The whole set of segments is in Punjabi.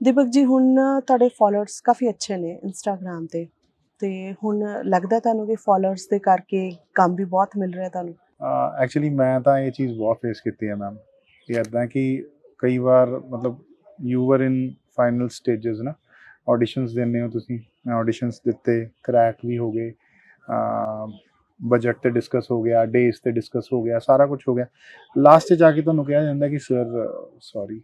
ਦੀਪਕ ਜੀ, ਹੁਣ ਤੁਹਾਡੇ ਫਾਲੋਅਰਸ ਕਾਫੀ ਅੱਛੇ ਨੇ ਇੰਸਟਾਗ੍ਰam ਤੇ ਤੇ ਹੁਣ ਲੱਗਦਾ ਤੁਹਾਨੂੰ ਕਿ ਫਾਲੋਅਰਸ ਦੇ ਕਰਕੇ ਕੰਮ ਵੀ ਬਹੁਤ ਮਿਲ ਰਿਹਾ ਤੁਹਾਨੂੰ? ਐਕਚੁਅਲੀ ਮੈਂ ਤਾਂ ਇਹ ਚੀਜ਼ ਬਹੁਤ ਫੇਸ ਕੀਤੀ ਹੈ ਮੈਮ ਕਿ ਇਦਾਂ ਕਿ ਕਈ ਵਾਰ ਮਤਲਬ you are in final stages ਨਾ ਆਡੀਸ਼ਨਸ ਦਿੰਦੇ ਹੋ ਤੁਸੀਂ, ਮੈਂ ਆਡੀਸ਼ਨਸ ਦਿੱਤੇ ਕਰੈਕ ਵੀ ਹੋ ਗਏ ਬਜਟ ਤੇ ਡਿਸਕਸ ਹੋ ਗਿਆ ਡੇਜ਼ ਤੇ ਡਿਸਕਸ ਹੋ ਗਿਆ, ਸਾਰਾ ਕੁਝ ਹੋ ਗਿਆ। ਲਾਸਟ 'ਚ ਜਾ ਕੇ ਤੁਹਾਨੂੰ ਕਿਹਾ ਜਾਂਦਾ ਕਿ ਸਰ ਸੌਰੀ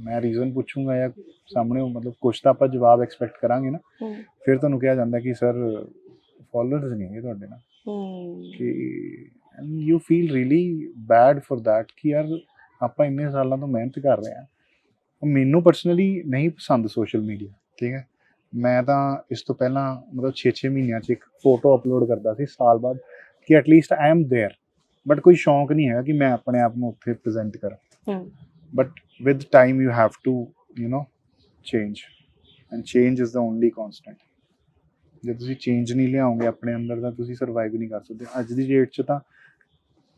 ਮੈਂ ਰੀਜ਼ਨ ਪੁੱਛੂੰਗਾ ਜਾਂ ਸਾਹਮਣੇ ਉਹ ਮਤਲਬ ਕੁਝ ਤਾਂ ਆਪਾਂ ਜਵਾਬ ਐਕਸਪੈਕਟ ਕਰਾਂਗੇ ਨਾ ਫਿਰ ਤੁਹਾਨੂੰ ਕਿਹਾ ਜਾਂਦਾ ਕਿ ਸਰ ਫਾਲੋਅਰਸ ਨਹੀਂ ਹੈਗੇ ਤੁਹਾਡੇ ਨਾਲ। ਕਿ you feel really bad for that ਕਿ ਯਾਰ ਆਪਾਂ ਇੰਨੇ ਸਾਲਾਂ ਤੋਂ ਮਿਹਨਤ ਕਰ ਰਹੇ ਆ ਮੈਨੂੰ ਪਰਸਨਲੀ ਨਹੀਂ ਪਸੰਦ ਸੋਸ਼ਲ ਮੀਡੀਆ ਠੀਕ ਹੈ? ਮੈਂ ਤਾਂ ਇਸ ਤੋਂ ਪਹਿਲਾਂ ਮਤਲਬ 6-6 ਮਹੀਨਿਆਂ 'ਚ ਇੱਕ ਫੋਟੋ ਅਪਲੋਡ ਕਰਦਾ ਸੀ ਸਾਲ ਬਾਅਦ ਕਿ at least I am there but ਕੋਈ ਸ਼ੌਂਕ ਨਹੀਂ ਹੈਗਾ ਕਿ ਮੈਂ ਆਪਣੇ ਆਪ ਨੂੰ ਉੱਥੇ ਪ੍ਰੈਜ਼ੈਂਟ ਕਰਾਂ। But with time you have to you know change. And change is the only constant. ਜੇ ਤੁਸੀਂ ਚੇਂਜ ਨਹੀਂ ਲਿਆਓਗੇ ਆਪਣੇ ਅੰਦਰ ਤਾਂ ਤੁਸੀਂ ਸਰਵਾਈਵ ਨਹੀਂ ਕਰ ਸਕਦੇ। ਅੱਜ ਦੀ ਡੇਟ 'ਚ ਤਾਂ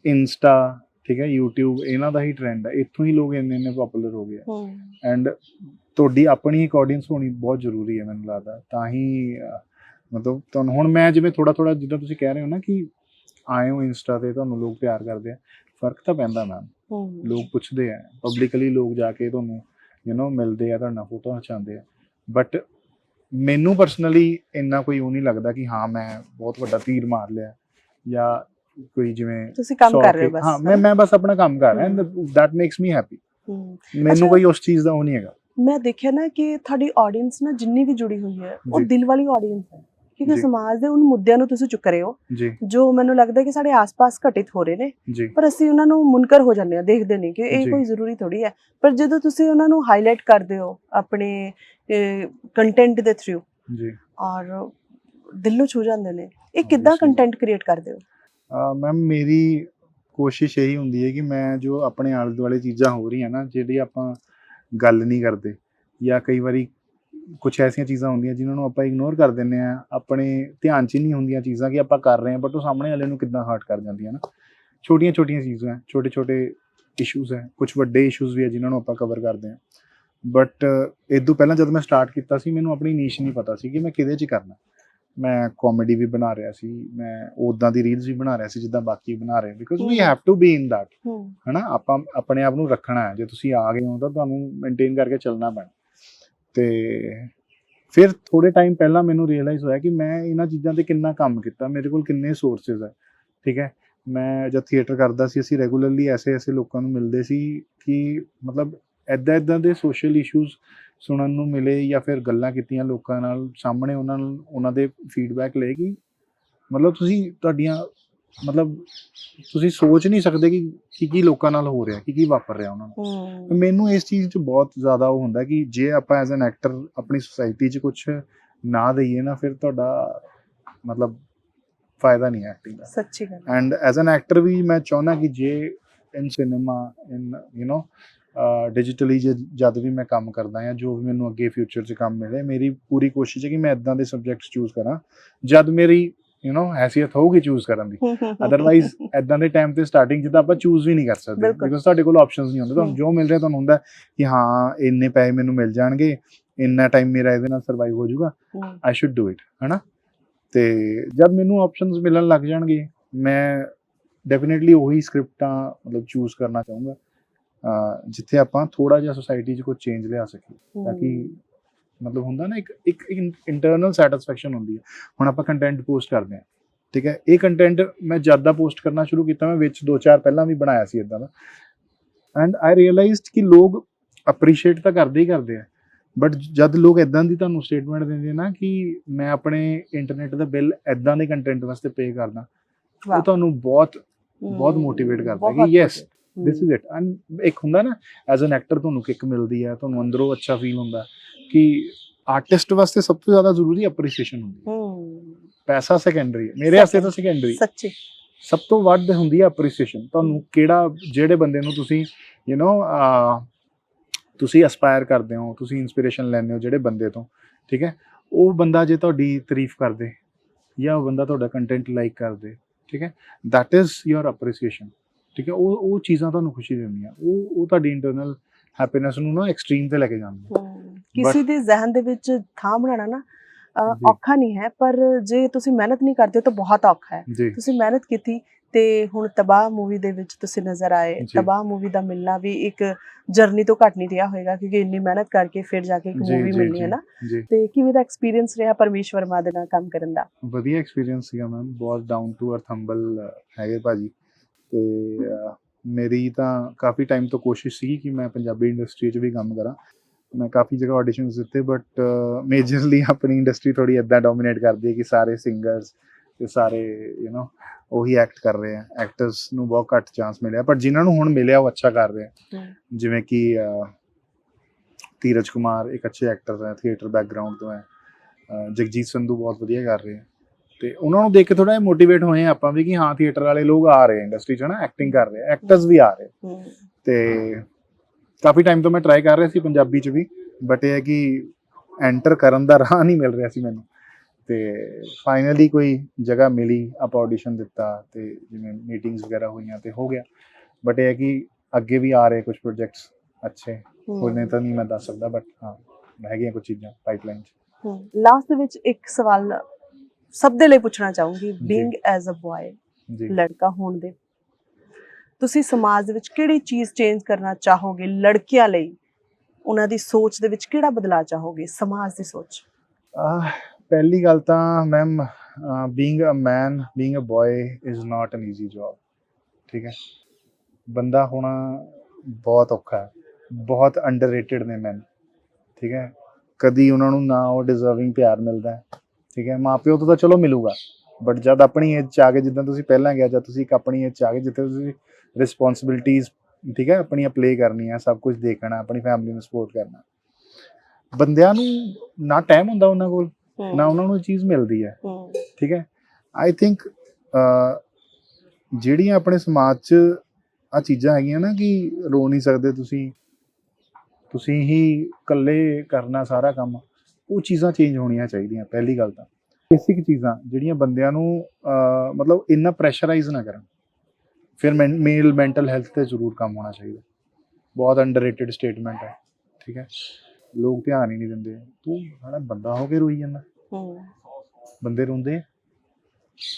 ਇੰਸਟਾ ਠੀਕ ਹੈ YouTube ਇਹਨਾਂ ਦਾ ਹੀ ਟ੍ਰੈਂਡ ਹੈ। ਇੱਥੋਂ ਹੀ ਲੋਕ ਇੰਨੇ ਇੰਨੇ ਪਪੂਲਰ ਹੋ ਗਏ ਆ। ਐਂਡ ਤੁਹਾਡੀ ਆਪਣੀ ਇੱਕ ਆਡੀਅנס ਹੋਣੀ ਬਹੁਤ ਜ਼ਰੂਰੀ ਹੈ ਮੈਨੂੰ ਲੱਗਦਾ। ਤਾਂ ਹੀ ਮਤਲਬ ਤੁਹਾਨੂੰ ਹੁਣ ਮੈਂ ਜਿਵੇਂ ਥੋੜਾ ਥੋੜਾ ਜਿੱਦਾਂ ਤੁਸੀਂ ਕਹਿ ਰਹੇ ਹੋ ਨਾ ਕਿ ਆਏ ਹੋ ਇੰਸਟਾ ਤੇ ਤੁਹਾਨੂੰ ਲੋਕ ਪਿਆਰ ਕਰਦੇ ਆ। ਫ਼ਰਕ ਤਾਂ ਪੈਂਦਾ ਮੈਮ ਲੋਕ ਪੁੱਛਦੇ ਆ ਪਬਲਿਕਲੀ ਲੋਕ ਜਾ ਕੇ ਤੁਹਾਨੂੰ ਯੂ نو ਮਿਲਦੇ ਆ ਤੁਹਾਡਾ ਫੋਟੋ ਖਿਚਾਉਂਦੇ ਆ। ਬਟ ਮੈਨੂੰ ਪਰਸਨਲੀ ਇੰਨਾ ਕੋਈ ਉਹ ਨਹੀਂ ਲੱਗਦਾ ਕਿ ਹਾਂ ਮੈਂ ਬਹੁਤ ਵੱਡਾ ਤੀਰ ਮਾਰ ਲਿਆ ਜਾਂ ਕੋਈ ਜਿਵੇਂ ਤੁਸੀਂ ਕੰਮ ਕਰ ਰਹੇ ਹੋ ਬਸ ਹਾਂ ਮੈਂ ਮੈਂ ਬਸ ਆਪਣਾ ਕੰਮ ਕਰ ਰਿਹਾ ਦੈਟ ਮੇਕਸ ਮੀ ਹੈਪੀ ਮੈਨੂੰ ਕੋਈ ਉਸ ਚੀਜ਼ ਦਾ ਉਹ ਨਹੀਂ ਹੈਗਾ। ਮੈਂ ਦੇਖਿਆ ਨਾ ਕਿ ਤੁਹਾਡੀ ਆਡੀਅנס ਨਾ ਜਿੰਨੀ ਵੀ ਜੁੜੀ ਹੋਈ ਹੈ ਉਹ ਦਿਲ ਵਾਲੀ ਆਡੀਅנס ਹੈ। ਕਿਉਂਕਿ। ਸਮਾਜ ਦੇ ਉਹਨਾਂ ਮੁੱਦਿਆਂ ਨੂੰ ਤੁਸੀਂ ਚੁੱਕ ਰਹੇ ਹੋ ਜੀ ਮੈਨੂੰ ਲੱਗਦਾ ਕਿ ਸਾਡੇ ਆਸ-ਪਾਸ ਘਟਿਤ ਹੋ ਰਹੇ ਨੇ ਪਰ ਅਸੀਂ ਉਹਨਾਂ ਨੂੰ ਮੁਨਕਰ ਹੋ ਜਾਂਦੇ ਆ ਦੇਖਦੇ ਨਹੀਂ ਕਿ ਇਹ। ਕੋਈ ਜ਼ਰੂਰੀ ਥੋੜੀ ਹੈ ਪਰ ਜਦੋਂ ਤੁਸੀਂ ਉਹਨਾਂ ਨੂੰ ਹਾਈਲਾਈਟ ਕਰਦੇ ਹੋ ਆਪਣੇ ਕੰਟੈਂਟ ਦੇ ਥਰੂ ਜੀ ਔਰ ਦਿਲ ਨੂੰ ਛੂ ਜਾਂਦੇ ਨੇ ਇਹ ਕਿੱਦਾਂ. ਕੰਟੈਂਟ ਕ੍ਰੀਏਟ ਕਰਦੇ ਹੋ ਮੈਮ ਮੇਰੀ ਕੋਸ਼ਿਸ਼ ਇਹੀ ਹੁੰਦੀ ਹੈ ਕਿ ਮੈਂ ਜੋ ਆਪਣੇ ਆਲੇ ਦੁਆਲੇ ਚੀਜ਼ਾਂ ਹੋ ਰਹੀਆਂ ਨਾ ਜਿਹੜੀ ਆਪਾਂ ਗੱਲ ਨਹੀਂ ਕਰਦੇ ਜਾਂ ਕਈ ਵਾਰੀ ਕੁਝ ਐਸੀਆਂ ਚੀਜ਼ਾਂ ਹੁੰਦੀਆਂ ਜਿਨ੍ਹਾਂ ਨੂੰ ਆਪਾਂ ਇਗਨੋਰ ਕਰ ਦਿੰਦੇ ਆ ਆਪਣੇ ਧਿਆਨ 'ਚ ਹੀ ਨਹੀਂ ਹੁੰਦੀਆਂ ਚੀਜ਼ਾਂ ਕਿ ਆਪਾਂ ਕਰ ਰਹੇ ਹਾਂ ਬਟ ਉਹ ਸਾਹਮਣੇ ਵਾਲੇ ਨੂੰ ਕਿੱਦਾਂ ਹਰਟ ਕਰ ਜਾਂਦੀਆਂ ਨਾ। ਛੋਟੀਆਂ ਛੋਟੀਆਂ ਚੀਜ਼ਾਂ ਛੋਟੇ ਛੋਟੇ ਇਸ਼ੂਜ਼ ਹੈ ਕੁਝ ਵੱਡੇ ਇਸ਼ੂਜ਼ ਵੀ ਹੈ ਜਿਨ੍ਹਾਂ ਨੂੰ ਆਪਾਂ ਕਵਰ ਕਰਦੇ ਹਾਂ। ਬਟ ਇਦੋਂ ਪਹਿਲਾਂ ਜਦ ਮੈਂ ਸਟਾਰਟ ਕੀਤਾ ਸੀ ਮੈਨੂੰ ਆਪਣੀ ਨੀਸ਼ ਨਹੀਂ ਪਤਾ ਸੀ ਕਿ ਮੈਂ ਕਿਹਦੇ 'ਚ ਕਰਨਾ। ਮੈਂ ਕਾਮੇਡੀ ਵੀ ਬਣਾ ਰਿਹਾ ਸੀ ਮੈਂ ਉਦਾਂ ਦੀ ਰੀਲਸ ਵੀ ਬਣਾ ਰਿਹਾ ਸੀ ਜਿੱਦਾਂ ਬਾਕੀ ਬਣਾ ਰਹੇ because we. Have to be in that ਹੂੰ। ਹਨਾ? ਆਪਾਂ ਆਪਣੇ ਆਪ ਨੂੰ ਰੱਖਣਾ ਹੈ ਜੇ ਤੁਸੀਂ ਆ ਗਏ ਹੋ ਤਾਂ ਤੁਹਾਨੂੰ ਮੇਨਟੇਨ ਕਰਕੇ ਚੱਲਣਾ ਪੈਣਾ। ਤੇ ਫਿਰ ਥੋੜੇ ਟਾਈਮ ਪਹਿਲਾਂ ਮੈਨੂੰ ਰਿਅਲਾਈਜ਼ ਹੋਇਆ ਕਿ ਮੈਂ ਇਹਨਾਂ ਚੀਜ਼ਾਂ ਤੇ ਕਿੰਨਾ ਕੰਮ ਕੀਤਾ, ਮੇਰੇ ਕੋਲ ਕਿੰਨੇ ਸੋਰਸਸ ਹੈ ਠੀਕ ਹੈ? ਮੈਂ ਜਦ ਥੀਏਟਰ ਕਰਦਾ ਸੀ, ਅਸੀਂ ਰੈਗੂਲਰਲੀ ਐਸੇ ਐਸੇ ਲੋਕਾਂ ਨੂੰ ਮਿਲਦੇ ਸੀ ਕਿ ਮਤਲਬ ਐਦਾਂ ਐਦਾਂ ਦੇ ਸੋਸ਼ਲ ਇਸ਼ੂਜ਼ ਸੁਣਨ ਨੂੰ ਮਿਲੇ ਜਾਂ ਫਿਰ ਗੱਲਾਂ ਕੀਤੀਆਂ ਲੋਕਾਂ ਨਾਲ, ਸਾਹਮਣੇ ਉਹਨਾਂ ਨੂੰ, ਉਹਨਾਂ ਦੇ ਫੀਡਬੈਕ ਲਏ ਕਿ ਮਤਲਬ ਤੁਸੀਂ ਤੁਹਾਡੀਆਂ ਮਤਲਬ ਤੁਸੀਂ ਸੋਚ ਨਹੀਂ ਸਕਦੇ ਕਿ ਕੀ ਕੀ ਲੋਕਾਂ ਨਾਲ ਹੋ ਰਿਹਾ ਕੀ ਕੀ ਵਾਪਰ ਰਿਹਾ ਉਹਨਾਂ ਨੂੰ ਤੇ ਹੂੰ। ਮੈਨੂੰ ਇਸ ਚੀਜ਼ 'ਚ ਬਹੁਤ ਜ਼ਿਆਦਾ ਉਹ ਹੁੰਦਾ ਕਿ ਜੇ ਆਪਾਂ ਐਜ਼ ਐਨ ਐਕਟਰ ਆਪਣੀ ਸੁਸਾਇਟੀ 'ਚ ਕੁਝ ਨਾ ਦਈਏ ਨਾ ਫਿਰ ਤੁਹਾਡਾ ਮਤਲਬ ਫਾਇਦਾ ਨਹੀਂ ਐਕਟਿੰਗ ਦਾ। ਸੱਚੀ ਗੱਲ। ਐਂਡ ਐਜ਼ ਐਨ ਐਕਟਰ ਵੀ ਮੈਂ ਚਾਹੁੰਦਾ ਕਿ ਜੇ in cinema in you know digitally ਜਦ ਵੀ ਮੈਂ ਕੰਮ ਕਰਦਾ ਜਾਂ ਜੋ ਵੀ ਮੈਨੂੰ ਅੱਗੇ ਫਿਊਚਰ 'ਚ ਕੰਮ ਮਿਲੇ ਮੇਰੀ ਪੂਰੀ ਕੋਸ਼ਿਸ਼ ਹੈ ਕਿ ਮੈਂ ਇਦਾਂ ਦੇ ਸਬਜੈਕਟਸ ਚੂਜ਼ ਕਰਾਂ। ਜਦ ਮੇਰੀ ਯੂ نو ਹੈਸੀਅਤ ਹੋਊਗੀ ਚੂਜ਼ ਕਰਨ ਦੀ ਅਦਰਵਾਈਜ਼ ਐਦਾਂ ਦੇ ਟਾਈਮ ਤੇ ਸਟਾਰਟਿੰਗ ਜਿੱਦਾਂ ਆਪਾਂ ਚੂਜ਼ ਵੀ ਨਹੀਂ ਕਰ ਸਕਦੇ। ਬਿਕਾਜ਼ ਤੁਹਾਡੇ ਕੋਲ ਆਪਸ਼ਨਸ ਨਹੀਂ ਹੁੰਦੇ। ਤੁਹਾਨੂੰ। ਜੋ ਮਿਲ ਰਿਹਾ ਤੁਹਾਨੂੰ ਹੁੰਦਾ ਕਿ ਹਾਂ ਇੰਨੇ ਪੈਸੇ ਮੈਨੂੰ ਮਿਲ ਜਾਣਗੇ ਇੰਨਾ ਟਾਈਮ ਮੇਰਾ ਇਹਦੇ ਨਾਲ ਸਰਵਾਈਵ ਹੋ ਜਾਊਗਾ ਆਈ ਸ਼ੁੱਡ ਡੂ ਇਟ ਹਨਾ? ਤੇ ਜਦ ਮੈਨੂੰ ਆਪਸ਼ਨਸ ਮਿਲਣ ਲੱਗ ਜਾਣਗੇ ਮੈਂ ਡੈਫੀਨਿਟਲੀ ਉਹੀ ਸਕ੍ਰਿਪਟਾਂ ਮਤਲਬ ਚੂਜ਼ ਕਰਨਾ ਚਾਹੂੰਗਾ ਜਿੱਥੇ ਆਪਾਂ ਥੋੜਾ ਜਿਹਾ ਸੋਸਾਇਟੀ 'ਚ ਕੁਝ ਚੇਂਜ ਲਿਆ ਸਕੀਏ ਤਾਂ ਕਿ ਮਤਲਬ ਹੁੰਦਾ ਨਾ ਇੱਕ ਇੱਕ ਇੰਟਰਨਲ ਸੈਟੀਸਫੈਕਸ਼ਨ ਹੁੰਦੀ ਹੈ। ਹੁਣ ਆਪਾਂ ਕੰਟੈਂਟ ਪੋਸਟ ਕਰਦੇ ਹਾਂ ਠੀਕ ਹੈ? ਇਹ ਕੰਟੈਂਟ ਮੈਂ ਜਦ ਦਾ ਪੋਸਟ ਕਰਨਾ ਸ਼ੁਰੂ ਕੀਤਾ ਮੈਂ ਵਿੱਚ ਦੋ ਚਾਰ ਪਹਿਲਾਂ ਵੀ ਬਣਾਇਆ ਸੀ ਇਦਾਂ ਦਾ। ਐਂਡ ਆਈ ਰਿਅਲਾਈਜ਼ਡ ਕਿ ਲੋਕ ਅਪਰੀਸ਼ੀਏਟ ਤਾਂ ਕਰਦੇ ਹੀ ਕਰਦੇ ਆ। ਬਟ ਜਦ ਲੋਕ ਇਦਾਂ ਦੀ ਤੁਹਾਨੂੰ ਸਟੇਟਮੈਂਟ ਦਿੰਦੇ ਆ ਨਾ ਕਿ ਮੈਂ ਆਪਣੇ ਇੰਟਰਨੈਟ ਦਾ ਬਿੱਲ ਇਦਾਂ ਦੇ ਕੰਟੈਂਟ ਵਾਸਤੇ ਪੇ ਕਰਦਾ ਉਹ ਤੁਹਾਨੂੰ ਬਹੁਤ ਬਹੁਤ motivate ਕਰਦਾ ਕਿ yes, this is it and ਇੱਕ ਹੁੰਦਾ ਨਾ ਐਜ਼ ਐਨ ਐਕਟਰ ਤੁਹਾਨੂੰ ਕਿੱਕ ਮਿਲਦੀ ਹੈ ਤੁਹਾਨੂੰ ਅੰਦਰੋਂ ਅੱਛਾ ਫੀਲ ਹੁੰਦਾ। ਕਿ ਆਰਟਿਸਟ ਵਾਸਤੇ ਸਭ ਤੋਂ ਜ਼ਿਆਦਾ ਜ਼ਰੂਰੀ ਅਪਰੀਸ਼ੀਏਸ਼ਨ ਹੁੰਦੀ ਹੈ। ਹੂੰ। ਪੈਸਾ ਸੈਕੰਡਰੀ ਹੈ। ਮੇਰੇ ਵਾਸਤੇ ਤਾਂ ਸੈਕੰਡਰੀ ਸੱਚੀ। ਸਭ ਤੋਂ ਵੱਧ ਹੁੰਦੀ ਹੈ ਅਪਰੀਸ਼ੀਏਸ਼ਨ ਤੁਹਾਨੂੰ ਕਿਹੜਾ ਜਿਹੜੇ ਬੰਦੇ ਨੂੰ ਤੁਸੀਂ ਯੂ نو ਤੁਸੀਂ ਅਸਪਾਇਰ ਕਰਦੇ ਹੋ ਤੁਸੀਂ ਇਨਸਪੀਰੇਸ਼ਨ ਲੈਂਦੇ ਹੋ ਜਿਹੜੇ ਬੰਦੇ ਤੋਂ ਠੀਕ ਹੈ? ਉਹ ਬੰਦਾ ਜੇ ਤੁਹਾਡੀ ਤਾਰੀਫ ਕਰਦੇ ਜਾਂ ਉਹ ਬੰਦਾ ਤੁਹਾਡਾ ਕੰਟੈਂਟ ਲਾਈਕ ਕਰਦੇ ਠੀਕ ਹੈ? That is your appreciation ਠੀਕ ਹੈ? ਉਹ ਉਹ ਚੀਜ਼ਾਂ ਤੁਹਾਨੂੰ ਖੁਸ਼ੀ ਦਿੰਦੀਆਂ। ਉਹ ਉਹ ਤੁਹਾਡੀ ਇੰਟਰਨਲ ਹੈਪੀਨੈਸ ਨੂੰ ਨਾ ਐਕਸਟ੍ਰੀਮ ਤੇ ਲੈ ਕੇ ਜਾਂਦੀਆਂ ਹੂੰ ਕਿਸੇ ਦੇ ਜ਼ਿਹਨ ਦੇ ਵਿੱਚ ਥਾਂ ਬਣਾਉਣਾ ਨਾ। ਔਖਾ ਨਹੀਂ ਹੈ ਪਰ ਜੇ ਤੁਸੀਂ ਮਿਹਨਤ ਨਹੀਂ ਕਰਦੇ ਤਾਂ ਬਹੁਤ ਔਖਾ ਹੈ। ਤੁਸੀਂ ਮਿਹਨਤ ਕੀਤੀ ਤੇ ਹੁਣ ਤਬਾਹ ਮੂਵੀ ਦੇ ਵਿੱਚ ਤੁਸੀਂ ਨਜ਼ਰ ਆਏ। ਤਬਾਹ ਮੂਵੀ ਦਾ ਮਿਲਣਾ ਵੀ ਇੱਕ ਜਰਨੀ ਤੋਂ ਘੱਟ ਨਹੀਂ ਰਿਹਾ ਹੋਏਗਾ ਕਿਉਂਕਿ ਇੰਨੀ ਮਿਹਨਤ ਕਰਕੇ ਫਿਰ ਜਾ ਕੇ ਇੱਕ ਮੂਵੀ ਮਿਲਣੀ ਹੈ। ਨਾ। ਤੇ ਕਿਵੇਂ ਦਾ ਐਕਸਪੀਰੀਅੰਸ ਰਿਹਾ ਪਰਮੇਸ਼ ਵਰਮਾ ਦੇ ਨਾਲ ਕੰਮ ਕਰਨ ਦਾ? ਵਧੀਆ ਐਕਸਪੀਰੀਅੰਸ ਸੀਗਾ ਮੈਮ ਬਹੁਤ ਡਾਊਨ ਟੂ ਅਰਥ ਹੰਬਲ ਹੈਗੇ ਭਾਜੀ। ਤੇ ਮੇਰੀ ਤਾਂ ਕਾਫੀ ਟਾਈਮ ਤੋਂ ਕੋਸ਼ਿਸ਼ ਸੀ ਕਿ ਮੈਂ ਪੰਜਾਬੀ ਇੰਡਸਟਰੀ 'ਚ ਵੀ ਕੰਮ ਕਰਾਂ। ਮੈਂ ਕਾਫੀ ਜਗ੍ਹਾ ਆਡੀਸ਼ਨਸ ਦਿੱਤੇ ਬਟ ਮੇਜਰਲੀ ਆਪਣੀ ਇੰਡਸਟਰੀ ਥੋੜੀ ਇਦਾਂ ਡੋਮੀਨੇਟ ਕਰਦੀ ਹੈ ਕਿ ਸਾਰੇ ਸਿੰਗਰਸ ਤੇ ਸਾਰੇ ਯੂ نو ਉਹੀ ਐਕਟ ਕਰ ਰਹੇ ਆ। ਐਕਟਰਸ ਨੂੰ ਬਹੁਤ ਘੱਟ ਚਾਂਸ ਮਿਲਿਆ ਪਰ ਜਿਨ੍ਹਾਂ ਨੂੰ ਹੁਣ ਮਿਲਿਆ ਉਹ ਅੱਛਾ ਕਰ ਰਹੇ ਆ। ਜਿਵੇਂ ਕਿ ਧੀਰਜ ਕੁਮਾਰ ਇੱਕ ਅੱਛੇ ਐਕਟਰ ਹੈ ਥੀਏਟਰ ਬੈਕਗ੍ਰਾਉਂਡ ਤੋਂ ਹੈ। ਜਗਜੀਤ ਸੰਧੂ ਬਹੁਤ ਵਧੀਆ ਕਰ ਰਹੇ ਆ। ਤੇ ਉਹਨਾਂ ਨੂੰ ਦੇਖ ਕੇ ਥੋੜਾ ਮੋਟੀਵੇਟ ਹੋਏ ਆਪਾਂ ਵੀ ਕਿ ਹਾਂ ਥੀਏਟਰ ਵਾਲੇ ਲੋਕ ਆ ਰਹੇ ਇੰਡਸਟਰੀ 'ਚ ਨਾ ਐਕਟਿੰਗ ਕਰ ਰਹੇ ਐਕਟਰਸ ਵੀ ਆ ਰਹੇ ਤੇ ਕਾਫੀ ਟਾਈਮ ਤੋਂ ਮੈਂ ਟਰਾਈ ਕਰ ਰਿਹਾ ਸੀ ਪੰਜਾਬੀ 'ਚ ਵੀ ਬਟ ਇਹ ਹੈ ਕਿ ਐਂਟਰ ਕਰਨ ਦਾ ਰਾਹ ਨਹੀਂ ਮਿਲ ਰਿਹਾ ਸੀ ਮੈਨੂੰ। ਤੇ ਫਾਈਨਲੀ ਕੋਈ ਜਗ੍ਹਾ ਮਿਲੀ ਆਪਾਂ ਆਡੀਸ਼ਨ ਦਿੱਤਾ ਤੇ ਜਿਵੇਂ ਮੀਟਿੰਗਸ ਵਗੈਰਾ ਹੋਈਆਂ ਤੇ ਹੋ ਗਿਆ। ਬਟ ਇਹ ਹੈ ਕਿ ਅੱਗੇ ਵੀ ਆ ਰਹੇ ਕੁਝ ਪ੍ਰੋਜੈਕਟਸ ਅੱਛੇ। ਉਹਨੇ ਤਾਂ ਨਹੀਂ ਮੈਂ ਦੱਸ ਸਕਦਾ ਬਟ ਹਾਂ ਹੈਗੀਆਂ ਕੁਝ ਚੀਜ਼ਾਂ ਪਾਈਪਲਾਈਨ 'ਚ। ਲਾਸਟ ਦੇ ਵਿੱਚ ਇੱਕ ਸਵਾਲ ਸਭ ਦੇ ਲਈ ਪੁੱਛਣਾ ਚਾਹੂੰਗੀ ਬੀਇੰਗ ਐਜ਼ ਅ ਬॉय ਲੜਕਾ ਹੋਣ ਦੇ। ਤੁਸੀਂ ਸਮਾਜ ਦੇ ਵਿੱਚ ਕਿਹੜੀ ਚੀਜ਼ ਚੇਂਜ ਕਰਨਾ ਚਾਹੋਗੇ ਲੜਕੀਆਂ ਲਈ? ਉਹਨਾਂ ਦੀ ਸੋਚ ਦੇ ਵਿੱਚ ਕਿਹੜਾ ਬਦਲਾਅ ਚਾਹੋਗੇ? ਸਮਾਜ ਦੀ ਸੋਚ। ਪਹਿਲੀ ਗੱਲ ਤਾਂ ma'am being a man being a boy is not an easy job ਠੀਕ ਹੈ? ਬੰਦਾ ਹੋਣਾ ਬਹੁਤ ਔਖਾ ਹੈ ਬਹੁਤ ਅੰਡਰਰੇਟਡ ਨੇ ਮੈਨ ਠੀਕ ਹੈ? ਕਦੀ ਉਹਨਾਂ ਨੂੰ ਨਾ ਉਹ ਡਿਜ਼ਰਵਿੰਗ ਪਿਆਰ ਮਿਲਦਾ ਹੈ ਠੀਕ ਹੈ ਮਾਪਿਓ ਤੋਂ ਤਾਂ ਚਲੋ ਮਿਲੂਗਾ ਬਟ ਜਦ ਆਪਣੀ ਏਜ ਚ ਆ ਕੇ ਜਿੱਦਾਂ ਤੁਸੀਂ ਪਹਿਲਾਂ ਗਿਆ ਜਦ ਤੁਸੀਂ ਇੱਕ ਆਪਣੀ ਏਜ ਚ ਆ ਗਏ ਜਿੱਥੇ ਤੁਸੀਂ ਰਿਸਪੌਂਸਿਬਿਲਟੀਆਂ ਠੀਕ ਹੈ ਆਪਣੀਆਂ ਪਲੇ ਕਰਨੀਆਂ ਸਭ ਕੁਝ ਦੇਖਣਾ ਆਪਣੀ ਫੈਮਿਲੀ ਨੂੰ ਸਪੋਰਟ ਕਰਨਾ ਬੰਦਿਆਂ ਨੂੰ ਨਾ ਟਾਈਮ ਹੁੰਦਾ ਉਹਨਾਂ ਕੋਲ ਨਾ ਉਹਨਾਂ ਨੂੰ ਇਹ ਚੀਜ਼ ਮਿਲਦੀ ਹੈ ਠੀਕ ਹੈ ਆਈ ਥਿੰਕ ਜਿਹੜੀਆਂ ਆਪਣੇ ਸਮਾਜ 'ਚ ਆ ਚੀਜ਼ਾਂ ਹੈਗੀਆਂ ਨਾ ਕਿ ਰੋ ਨਹੀਂ ਸਕਦੇ ਤੁਸੀਂ ਤੁਸੀਂ ਹੀ ਇਕੱਲੇ ਕਰਨਾ ਸਾਰਾ ਕੰਮ ਉਹ ਚੀਜ਼ਾਂ ਚੇਂਜ ਹੋਣੀਆਂ ਚਾਹੀਦੀਆਂ ਪਹਿਲੀ ਗੱਲ ਤਾਂ। ਬੇਸਿਕ ਚੀਜ਼ਾਂ ਜਿਹੜੀਆਂ ਬੰਦਿਆਂ ਨੂੰ ਮਤਲਬ ਇੰਨਾ ਪ੍ਰੈਸ਼ਰਾਈਜ਼ ਨਾ ਕਰਨ। ਫਿਰ ਮੇਲ ਮੈਂਟਲ ਹੈਲਥ ਤੇ ਜ਼ਰੂਰ ਕੰਮ ਹੋਣਾ ਚਾਹੀਦਾ। ਬਹੁਤ ਅੰਡਰਰੇਟਡ ਸਟੇਟਮੈਂਟ ਹੈ ਠੀਕ ਹੈ। ਲੋਕ ਧਿਆਨ ਹੀ ਨਹੀਂ ਦਿੰਦੇ। ਤੂੰ ਸਾਡਾ ਬੰਦਾ ਹੋ ਕੇ ਰੋਈ ਜਾਂਦਾ। ਬੰਦੇ ਰੋਂਦੇ।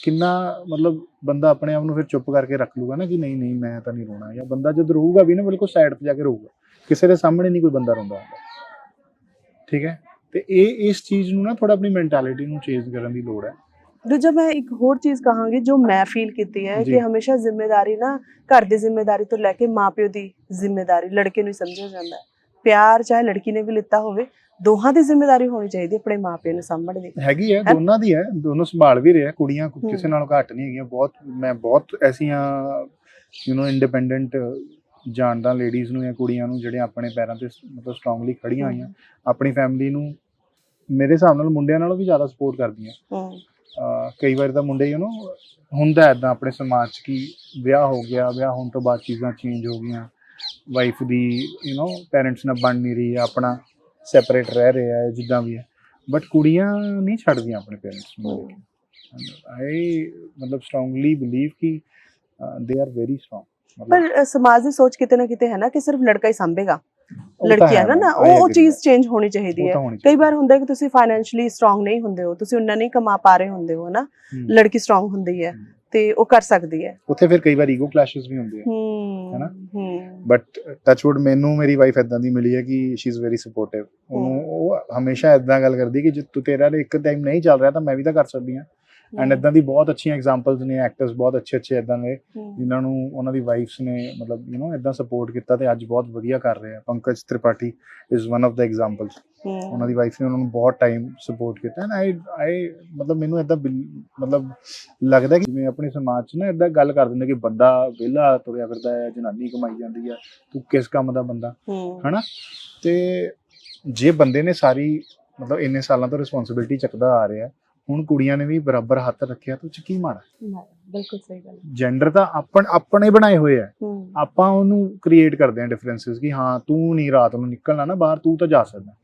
ਕਿੰਨਾ ਮਤਲਬ ਬੰਦਾ ਆਪਣੇ ਆਪ ਨੂੰ ਫਿਰ ਚੁੱਪ ਕਰਕੇ ਰੱਖ ਲੂਗਾ ਨਾ ਕਿ ਨਹੀਂ ਨਹੀਂ ਮੈਂ ਤਾਂ ਨਹੀਂ ਰੋਣਾ। ਜਾਂ ਬੰਦਾ ਜਦ ਰੋਊਗਾ ਵੀ ਨਾ ਬਿਲਕੁਲ ਸਾਈਡ ਤੇ ਜਾ ਕੇ ਰੋਊਗਾ। ਕਿਸੇ ਦੇ ਸਾਹਮਣੇ ਨਹੀਂ ਕੋਈ ਬੰਦਾ ਰੋਂਦਾ ਹੁੰਦਾ। ਠੀਕ ਹੈ? ਤੇ ਇਹ ਇਸ ਚੀਜ਼ ਨੂੰ ਨਾ ਥੋੜਾ ਆਪਣੀ ਮੈਂਟੈਲਿਟੀ ਨੂੰ ਚੇਂਜ ਕਰਨ ਦੀ ਲੋੜ ਹੈ ਦੂਜਾ ਮੈਂ ਇੱਕ ਹੋਰ ਚੀਜ਼ ਕਹਾਂਗੀ ਜੋ ਮੈਂ ਫੀਲ ਕੀਤੀ ਹੈ। ਕਿ ਹਮੇਸ਼ਾ ਜ਼ਿੰਮੇਵਾਰੀ ਨਾ ਘਰ ਦੀ ਜ਼ਿੰਮੇਵਾਰੀ ਤੋਂ ਲੈ ਕੇ ਮਾਪਿਓ ਦੀ ਜ਼ਿੰਮੇਵਾਰੀ ਲੜਕੇ ਨੂੰ ਹੀ ਸਮਝਿਆ ਜਾਂਦਾ ਹੈ ਪਿਆਰ ਚਾਹੇ ਲੜਕੀ ਨੇ ਵੀ ਲਿੱਤਾ ਹੋਵੇ ਦੋਹਾਂ ਦੀ ਜ਼ਿੰਮੇਵਾਰੀ ਹੋਣੀ ਚਾਹੀਦੀ ਆਪਣੇ ਮਾਪਿਓ ਨੂੰ ਸਾਂਭਣ ਦੀ ਹੈਗੀ ਹੈ। ਦੋਨਾਂ ਦੀ ਹੈ ਦੋਨੋਂ ਸੰਭਾਲ ਵੀ ਰਿਹਾ ਕੁੜੀਆਂ ਹੂੰ। ਕਿਸੇ ਨਾਲੋਂ ਘੱਟ ਨਹੀਂ ਹੈਗੀਆਂ ਬਹੁਤ ਮੈਂ ਬਹੁਤ ਐਸੀਆਂ ਯੂ نو ਇੰਡੀਪੈਂਡੈਂਟ ਜਾਣਦਾ ਲੇਡੀਜ਼ ਨੂੰ ਜਾਂ ਕੁੜੀਆਂ ਨੂੰ ਜਿਹੜੇ ਆਪਣੇ ਪੈਰਾਂ ਤੇ ਮਤਲਬ ਸਟਰੋਂਗਲੀ ਖੜੀਆਂ ਹੋਈਆਂ ਆਪਣੀ ਫੈਮਿਲੀ ਨੂੰ ਮੇਰੇ ਹਿਸਾਬ ਨਾਲ ਮੁੰਡਿਆਂ ਨਾਲੋਂ ਵੀ ਜ਼ਿਆਦਾ ਸਪੋਰਟ ਕਰਦੀਆਂ ਹਮ, ਅਹ ਕਈ ਵਾਰ ਤਾਂ ਮੁੰਡੇ ਯੂ نو ਹੁੰਦਾ ਐਦਾਂ ਆਪਣੇ ਸਮਾਜ 'ਚ ਕਿ ਵਿਆਹ ਹੋ ਗਿਆ ਵਿਆਹ ਹੋਣ ਤੋਂ ਬਾਅਦ ਚੀਜ਼ਾਂ ਚੇਂਜ ਹੋ ਗਈਆਂ ਵਾਈਫ ਦੀ ਯੂ نو ਪੈਰੈਂਟਸ ਨਾਲ ਬਣ ਨਹੀਂ ਰਹੀ ਹੈ ਆਪਣਾ ਸੈਪਰੇਟ ਰਹਿ ਰਿਹਾ ਹੈ ਜਿੱਦਾਂ ਵੀ ਹੈ ਬਟ ਕੁੜੀਆਂ ਨਹੀਂ ਛੱਡਦੀਆਂ ਆਪਣੇ ਪੇਰੈਂਟਸ ਨੂੰ ਆਈ ਮਤਲਬ ਸਟਰੋਂਗਲੀ ਬਲੀਵ ਕਿ ਦੇ ਆਰ ਵੈਰੀ ਸਟਰੋਂਗ ਪਰ ਅ, ਸਮਾਜ ਦੀ ਸੋਚ ਕਿਤੇ ਨਾ ਕਿਤੇ ਹੈ ਨਾ ਕਿ ਸਿਰਫ ਲੜਕਾ ਹੀ ਸੰਭੇਗਾ ਲੜਕੀਆਂ ਹੈ ਨਾ ਉਹ ਉਹ ਚੀਜ਼ ਚੇਂਜ ਹੋਣੀ ਚਾਹੀਦੀ ਹੈ। ਕਈ ਵਾਰ ਹੁੰਦਾ ਕਿ ਤੁਸੀਂ ਫਾਈਨੈਂਸ਼ੀਅਲੀ ਸਟਰੋਂਗ ਨਹੀਂ ਹੁੰਦੇ ਹੋ ਤੁਸੀਂ ਉਹਨਾਂ ਨਹੀਂ ਕਮਾ ਪਾ ਰਹੇ ਹੁੰਦੇ ਹੋ ਨਾ। ਲੜਕੀ ਸਟਰੋਂਗ ਹੁੰਦੀ ਹੈ। ਤੇ ਉਹ ਕਰ ਸਕਦੀ ਹੈ। ਉੱਥੇ ਫਿਰ ਕਈ ਵਾਰ ਈਗੋ ਕਲੈਸ਼ਸ ਵੀ ਹੁੰਦੇ ਆ ਹੂੰ ਹੈਨਾ? ਬਟ ਟੱਚਵੁੱਡ ਮੈਨੂੰ ਮੇਰੀ ਵਾਈਫ ਇਦਾਂ ਦੀ ਮਿਲੀ ਹੈ ਕਿ ਸ਼ੀ ਇਜ਼ ਵੈਰੀ ਸਪੋਰਟਿਵ ਉਹ ਹਮੇਸ਼ਾ ਇਦਾਂ ਗੱਲ ਕਰਦੀ ਕਿ ਜੇ ਤੂੰ ਤੇਰਾ ਇੱਕ ਟਾਈਮ ਨਹੀਂ ਚੱਲ ਰਿਹਾ ਤਾਂ ਮੈਂ ਵੀ ਤਾਂ ਕਰ ਸਕਦੀ ਹਾਂ। ਐਂਡ ਇਦਾਂ ਦੀ ਬਹੁਤ ਅੱਛੀਆਂ ਐਗਜ਼ਾਮਪਲਸ ਨੇ ਐਕਟਰਸ ਬਹੁਤ ਅੱਛੇ ਅੱਛੇ ਇਦਾਂ ਦੇ ਜਿਨ੍ਹਾਂ ਨੂੰ ਉਹਨਾਂ ਦੀ ਵਾਈਫਸ ਨੇ ਮਤਲਬ ਯੂ نو ਇਦਾਂ ਸਪੋਰਟ ਕੀਤਾ ਤੇ ਅੱਜ ਬਹੁਤ ਵਧੀਆ ਕਰ ਰਹੇ ਆ। Pankaj Tripathi is one of the examples ਉਹਨਾਂ ਦੀ ਵਾਈਫ ਨੇ ਉਹਨਾਂ ਨੂੰ ਬਹੁਤ ਟਾਈਮ ਸਪੋਰਟ ਕੀਤਾ ਐਂਡ ਆਈ ਆਈ ਮਤਲਬ ਮੈਨੂੰ ਇਦਾਂ ਮਤਲਬ ਲੱਗਦਾ ਕਿ ਜਿਵੇਂ ਆਪਣੇ ਸਮਾਜ 'ਚ ਨਾ ਇਦਾਂ ਗੱਲ ਕਰ ਦਿੰਦੇ ਕਿ ਬੰਦਾ ਵਿਹਲਾ ਤੁਰਿਆ ਫਿਰਦਾ ਹੈ ਜਨਾਨੀ ਕਮਾਈ ਜਾਂਦੀ ਹੈ ਤੂੰ ਕਿਸ ਕੰਮ ਦਾ ਬੰਦਾ? ਹੂੰ, ਹਨਾ? ਤੇ ਜੇ ਬੰਦੇ ਨੇ ਸਾਰੀ ਮਤਲਬ ਇੰਨੇ ਸਾਲਾਂ ਤੋਂ ਰਿਸਪੌਂਸਿਬਿਲਟੀ ਚੱਕਦਾ ਆ ਰਿਹਾ ਹੁਣ ਕੁੜੀਆਂ ਨੇ ਵੀ ਬਰਾਬਰ ਹੱਥ ਰੱਖਿਆ ਤਾਂ ਉਹ 'ਚ ਕੀ ਮਾੜਾ? ਬਿਲਕੁਲ ਸਹੀ ਗੱਲ ਹੈ। ਜੈਂਡਰ ਤਾਂ ਆਪਣ ਆਪਣੇ ਬਣਾਏ ਹੋਏ ਆ। ਆਪਾਂ ਉਹਨੂੰ ਕ੍ਰੀਏਟ ਕਰਦੇ ਆ ਡਿਫਰੈਂਸਸ ਕਿ ਹਾਂ ਤੂੰ ਨਹੀਂ ਰਾਤ ਨੂੰ ਨਿਕਲਣਾ ਨਾ ਬਾਹਰ ਤੂੰ ਤਾਂ ਜਾ ਸਕਦਾ।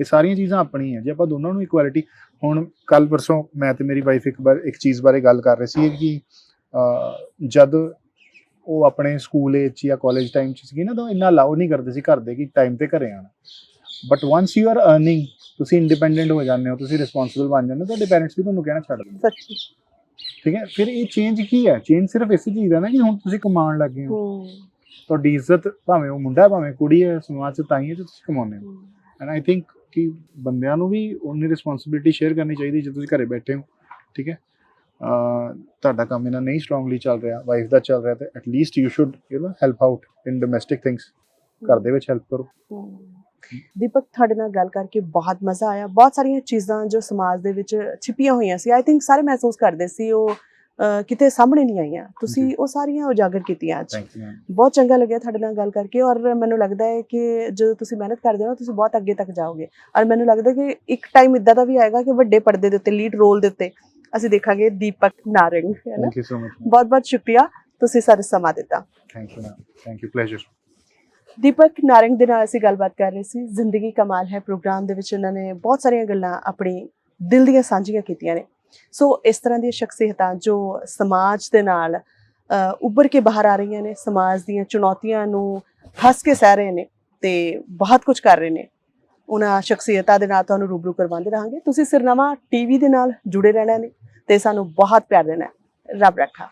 ਇਹ ਸਾਰੀਆਂ ਚੀਜ਼ਾਂ ਆਪਣੀਆਂ ਜੇ ਆਪਾਂ ਦੋਨਾਂ ਨੂੰ ਇਕੁਐਲਿਟੀ ਹੁਣ ਕੱਲ ਪਰਸੋਂ ਮੈਂ ਤੇ ਮੇਰੀ ਵਾਈਫ ਇੱਕ ਵਾਰ ਇੱਕ ਚੀਜ਼ ਬਾਰੇ ਗੱਲ ਕਰ ਰਹੇ ਸੀ ਕਿ ਜਦ ਉਹ ਆਪਣੇ ਸਕੂਲ ਏਜ ਜਾਂ ਕਾਲਜ ਟਾਈਮ 'ਚ ਸੀਗੀ ਨਾ ਤਾਂ ਇੰਨਾ ਅਲਾਉ ਨਹੀਂ ਕਰਦੇ ਸੀ ਘਰ ਦੇ ਕਿ ਟਾਈਮ ਤੇ ਘਰੇ ਆਣਾ but once you are earning ਤੁਸੀਂ ਇੰਡੀਪੈਂਡੈਂਟ ਹੋ ਜਾਂਦੇ ਹੋ ਤੁਸੀਂ ਰਿਸਪੌਂਸਿਬਲ ਬਣ ਜਾਂਦੇ ਹੋ ਤੁਹਾਡੇ ਪੈਰੈਂਟਸ ਵੀ ਤੁਹਾਨੂੰ ਕਹਿਣਾ ਛੱਡ ਦਿੰਦੇ। ਸੱਚੀ। ਠੀਕ ਹੈ ਫਿਰ ਇਹ ਚੇਂਜ ਕੀ ਹੈ? ਚੇਂਜ ਸਿਰਫ ਇਸੇ ਚੀਜ਼ ਦਾ ਨਾ ਕਿ ਹੁਣ ਤੁਸੀਂ ਕਮਾਉਣ ਲੱਗੇ ਹੋ। ਤੁਹਾਡੀ ਇੱਜ਼ਤ ਭਾਵੇਂ ਉਹ ਮੁੰਡਾ ਭਾਵੇਂ ਕੁੜੀ ਹੈ ਸਮਾਜ 'ਚ ਤਾਂ ਹੀ ਹੈ ਜੇ ਤੁਸੀਂ ਕਮਾਉਂਦੇ ਹੋ। ਐਂਡ ਆਈ ਥਿੰਕ ਕਿ ਬੰਦਿਆਂ ਨੂੰ ਵੀ ਉਨੀ ਰਿਸਪੌਂਸਿਬਿਲਿਟੀ ਸ਼ੇਅਰ ਕਰਨੀ ਚਾਹੀਦੀ ਜੇ ਤੁਸੀਂ ਘਰੇ ਬੈਠੇ ਹੋ। ਠੀਕ ਹੈ? ਤੁਹਾਡਾ ਕੰਮ ਇਹਨਾਂ ਨਹੀਂ ਸਟਰੋਂਗਲੀ ਚੱਲ ਰਿਹਾ ਵਾਈਫ ਦਾ ਚੱਲ ਰਿਹਾ ਤੇ at least you should you know help out in domestic things ਘਰ ਦੇ ਵਿੱਚ ਹੈਲਪ ਕਰੋ। ਦੀਪਕ ਤੁਹਾਡੇ ਨਾਲ ਗੱਲ ਕਰਕੇ ਬਹੁਤ ਮਜ਼ਾ ਆਇਆ। ਬਹੁਤ ਸਾਰੀਆਂ ਚੀਜ਼ਾਂ ਜੋ ਸਮਾਜ ਦੇ ਵਿੱਚ ਛਿਪੀਆਂ ਹੋਈਆਂ ਸੀ। ਆਈ ਥਿੰਕ ਸਾਰੇ ਮਹਿਸੂਸ ਕਰਦੇ ਸੀ ਉਹ ਕਿਤੇ ਸਾਹਮਣੇ ਨਹੀਂ ਆਈਆਂ। ਤੁਸੀਂ। ਉਹ ਸਾਰੀਆਂ ਉਜਾਗਰ ਕੀਤੀਆਂ ਅੱਜ। ਬਹੁਤ ਚੰਗਾ ਲੱਗਿਆ ਤੁਹਾਡੇ ਨਾਲ ਗੱਲ ਕਰਕੇ ਔਰ ਮੈਨੂੰ ਲੱਗਦਾ ਹੈ ਕਿ ਜਦੋਂ ਤੁਸੀਂ ਮਿਹਨਤ ਕਰਦੇ ਹੋ ਨਾ ਤੁਸੀਂ ਬਹੁਤ ਅੱਗੇ ਤੱਕ ਜਾਓਗੇ। ਔਰ ਮੈਨੂੰ ਲੱਗਦਾ ਕਿ ਇੱਕ ਟਾਈਮ ਇਦਾਂ ਦਾ ਵੀ ਆਏਗਾ ਕਿ ਵੱਡੇ ਪਰਦੇ ਦੇ ਉੱਤੇ ਲੀਡ ਰੋਲ ਦੇ ਉੱਤੇ ਅਸੀਂ ਦੇਖਾਂਗੇ ਦੀਪਕ ਨਾਰੰਗ ਹੈ ਨਾ? ਬਹੁਤ ਬਹੁਤ ਸ਼ੁਕਰੀਆ। ਤੁਸੀਂ ਸਾਡੇ ਸਮਾਂ ਦਿੱਤਾ। Thank you thank you pleasure Deepak Narang ਦੇ ਨਾਲ ਅਸੀਂ ਗੱਲਬਾਤ ਕਰ ਰਹੇ ਸੀ। ਜ਼ਿੰਦਗੀ ਕਮਾਲ ਹੈ ਪ੍ਰੋਗਰਾਮ ਦੇ ਵਿੱਚ ਉਹਨਾਂ ਨੇ ਬਹੁਤ ਸਾਰੀਆਂ ਗੱਲਾਂ ਆਪਣੀ ਦਿਲ ਦੀਆਂ ਸਾਂਝੀਆਂ ਕੀਤੀਆਂ ਨੇ। ਸੋ ਇਸ ਤਰ੍ਹਾਂ ਦੀਆਂ ਸ਼ਖਸੀਅਤਾਂ ਜੋ ਸਮਾਜ ਦੇ ਨਾਲ ਉੱਭਰ ਕੇ ਬਾਹਰ ਆ ਰਹੀਆਂ ਨੇ, ਸਮਾਜ ਦੀਆਂ ਚੁਣੌਤੀਆਂ ਨੂੰ ਹੱਸ ਕੇ ਸਹਿ ਰਹੇ ਨੇ ਤੇ ਬਹੁਤ ਕੁਝ ਕਰ ਰਹੇ ਨੇ। ਉਹਨਾਂ ਸ਼ਖਸੀਅਤਾਂ ਦੇ ਨਾਲ ਤੁਹਾਨੂੰ ਰੂਬਰੂ ਕਰਵਾਉਂਦੇ ਰਹਾਂਗੇ। ਤੁਸੀਂ ਸਿਰਨਾਮਾ ਟੀਵੀ ਦੇ ਨਾਲ ਜੁੜੇ ਰਹਿਣਾ ਨੇ ਤੇ ਸਾਨੂੰ ਬਹੁਤ ਪਿਆਰ ਦੇਣਾ ਰੱਬ ਰੱਖਾ।